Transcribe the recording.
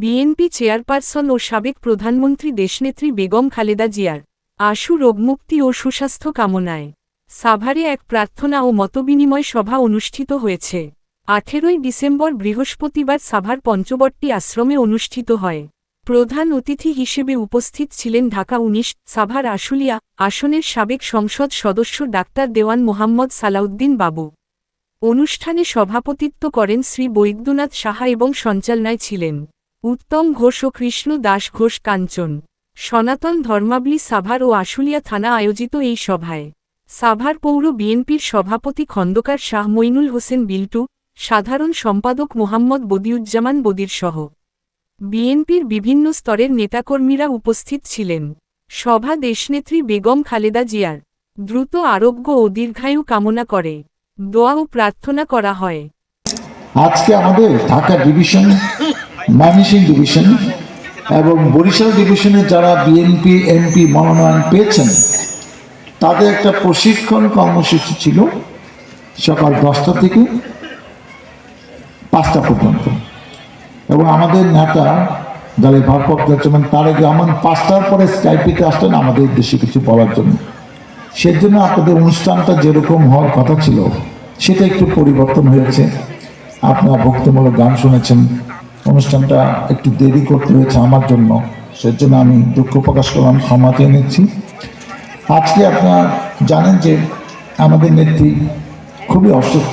BNP chairperson ও সাবেক প্রধানমন্ত্রী দেশনেত্রী বেগম খালেদা জিয়ার আশু রোগমুক্তি ও সুস্বাস্থ্য কামনায় সাভারে এক প্রার্থনা ও মতবিনিময় সভা অনুষ্ঠিত হয়েছে। আঠেরোই ডিসেম্বর বৃহস্পতিবার সাভার পঞ্চবট্টি আশ্রমে অনুষ্ঠিত হয়। প্রধান অতিথি হিসেবে উপস্থিত ছিলেন ঢাকা উনিশ, সাভার আশুলিয়া আসনের সাবেক সংসদ সদস্য ডাক্তার দেওয়ান মোহাম্মদ সালাউদ্দিন বাবু। অনুষ্ঠানে সভাপতিত্ব করেন শ্রী বৈদ্যনাথ সাহা এবং সঞ্চালনায় ছিলেন। উত্তম ঘোষ ও কৃষ্ণ দাস ঘোষ কাঞ্চন। সনাতন ধর্মাবলী সাভার ও আশুলিয়া থানা আয়োজিত এই সভায়। সাভার পৌর বিএনপির সভাপতি খন্দকার শাহ মইনুল হোসেন বিল্টু, সাধারণ সম্পাদক মোহাম্মদ বদিউজ্জামান বদির সহ। বিএনপির বিভিন্ন স্তরের নেতাকর্মীরা উপস্থিত ছিলেন। সভা দেশনেত্রী বেগম খালেদা জিয়ার দ্রুত আরোগ্য ও দীর্ঘায়ু কামনা করে। দোয়া ও প্রার্থনা করা হয়। আজকে আমাদের ঢাকা ডিভিশন ম্যানেজিং ডিভিশন এবং বরিশাল ডিভিশনে যারা বিএনপি এমপি মনোনয়ন পেয়েছেন, তাদের একটা প্রশিক্ষণ কর্মসূচি ছিল সকাল দশটা থেকে পাঁচটা পর্যন্ত। এবং আমাদের নেতা দলের ভারপ্রাপ্ত চেয়ারম্যান তারেক রহমান পাঁচটার পরে স্কাইপিতে আসলেন আমাদের দেশে কিছু বলার জন্য। সেজন্য আপনাদের অনুষ্ঠানটা যেরকম হওয়ার কথা ছিল, সেটা একটু পরিবর্তন হয়েছে। আপনারা ভক্তিমূলক গান শুনেছেন অনুষ্ঠানটা একটু দেরি করতে হয়েছে আমার জন্য সেই জন্য আমি দুঃখ প্রকাশ করলাম, ক্ষমা চেয়ে নিচ্ছি। আজকে আপনারা জানেন যে আমাদের নেত্রী খুবই অসুস্থ